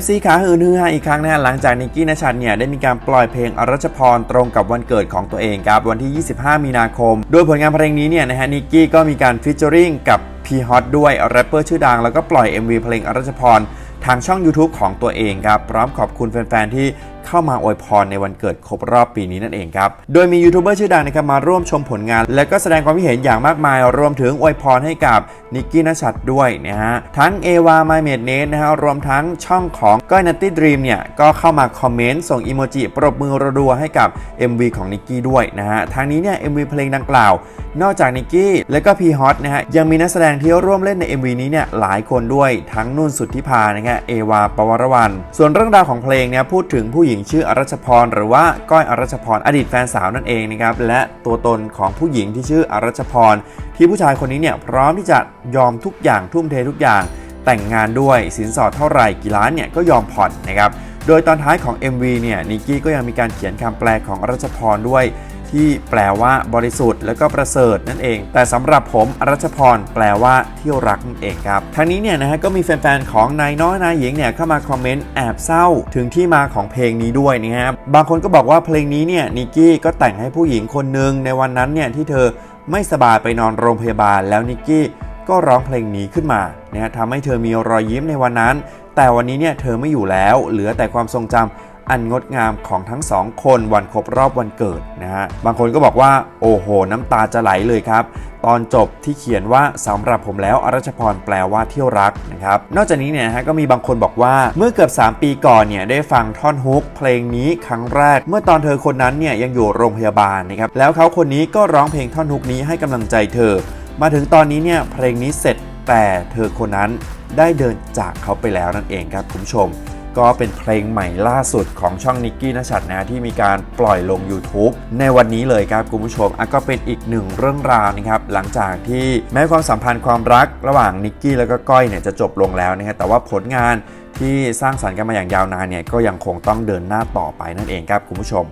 FC ขาฮือฮือฮาอีกครั้งนะฮะหลังจากนิกกี้นชัดเนี่ยได้มีการปล่อยเพลงอรัชพรตรงกับวันเกิดของตัวเองครับวันที่ 25 มีนาคม โดยผลงานเพลงนี้เนี่ยนะฮะนิกกี้ก็มีการฟิชเจอริงกับพีฮอตด้วยแรปเปอร์ชื่อดังแล้วก็ปล่อย MV เพลงอรัชพรทางช่อง YouTube ของตัวเองครับ พร้อมขอบคุณแฟน ๆ ที่ เข้ามาอวยพรในวันเกิดครบรอบปีนี้นั่นเองครับ โดยมียูทูบเบอร์ชื่อดังนะครับมาร่วมชมผลงาน และก็แสดงความคิดเห็นอย่างมากมาย รวมถึงอวยพรให้กับนิกกี้นัชัดด้วยนะฮะ ทั้งเอวาไมเมดเนสนะฮะรวมทั้งช่องของก้อยนัตตี้ดรีมเนี่ยก็เข้ามาคอมเมนต์ส่งอีโมจิปรบมือรัวให้กับ MV ของนิกกี้ด้วยนะฮะทางนี้เนี่ย MV เพลงดังกล่าว นอกจากนิกกี้และก็พีฮอตนะฮะยังมีนักแสดงที่ร่วมเล่นใน MV นี้เนี่ยหลายคนด้วยทั้งนุ่นสุทธิพานะฮะเอวาปวรวัน ส่วนเรื่องราวของเพลงเนี่ยพูดถึงผู้หญิงชื่ออรัชพร หรือว่าก้อยอรัชพรอดีตแฟนสาวนั่นเองนะครับและตัวตนของผู้หญิงที่ชื่ออรัชพร ที่ผู้ชายคนนี้เนี่ยพร้อมที่จะยอมทุกอย่างทุ่มเททุกอย่าง แต่งงานด้วยสินสอดเท่าไหร่กี่ล้านเนี่ยก็ยอมผ่อนนะครับโดยตอนท้ายของ MV เนี่ยนิกกี้ก็ยังมีการเขียนคำแปลของอรัชพรด้วย ที่แปลว่าบริสุทธิ์และก็ประเสริฐนั่นเอง แต่สำหรับผมอรัชพรแปลว่าที่รักนั่นเองครับทางนี้เนี่ยนะฮะก็มีแฟนๆของนายน้อยนายหญิงเนี่ยเข้ามาคอมเมนต์แอบเศร้าถึงที่มาของเพลงนี้ด้วยนะครับบางคนก็บอกว่าเพลงนี้เนี่ยนิกกี้ก็แต่งให้ผู้หญิงคนหนึ่งในวันนั้นเนี่ยที่เธอไม่สบายไปนอนโรงพยาบาลแล้วนิกกี้ก็ร้องเพลงนี้ขึ้นมานะฮะทำให้เธอมีรอยยิ้มในวันนั้น แต่วันนี้เนี่ยเธอไม่อยู่แล้ว เหลือแต่ความทรงจำ อันงดงามของทั้งสองคนวันครบรอบวันเกิดนะฮะบางคนก็บอกว่าโอ้โห น้ำตาจะไหลเลยครับ ตอนจบที่เขียนว่าสำหรับผมแล้วอรัชพรแปลว่าเที่ยวรักนะครับนอกจากนี้เนี่ยนะฮะก็มีบางคนบอกว่าเมื่อเกือบ 3 ปีก่อนเนี่ยได้ฟังท่อนฮุกเพลงนี้ครั้งแรก เมื่อตอนเธอคนนั้นเนี่ยยังอยู่โรงพยาบาลนะครับแล้วเขาคนนี้ก็ร้องเพลงท่อนฮุกนี้ให้กำลังใจเธอ มาถึงตอนนี้เนี่ยเพลงนี้เสร็จแต่เธอคนนั้นได้เดินจากเขาไปแล้วนั่นเองครับคุณผู้ชม ก็เป็นเพลงใหม่ล่าสุดของช่องนิกกี้นชัดนะที่มีการปล่อยลง YouTube ในวันนี้เลยครับคุณผู้ชมอะก็เป็นอีกหนึ่งเรื่องราวนะครับหลังจากที่แม้ความสัมพันธ์ความรักระหว่างนิกกี้แล้วก็ก้อยเนี่ยจะจบลงแล้วนะฮะแต่ว่าผลงานที่สร้างสรรค์กันมาอย่างยาวนานเนี่ยก็ยังคงต้องเดินหน้าต่อไปนั่นเองครับคุณผู้ชม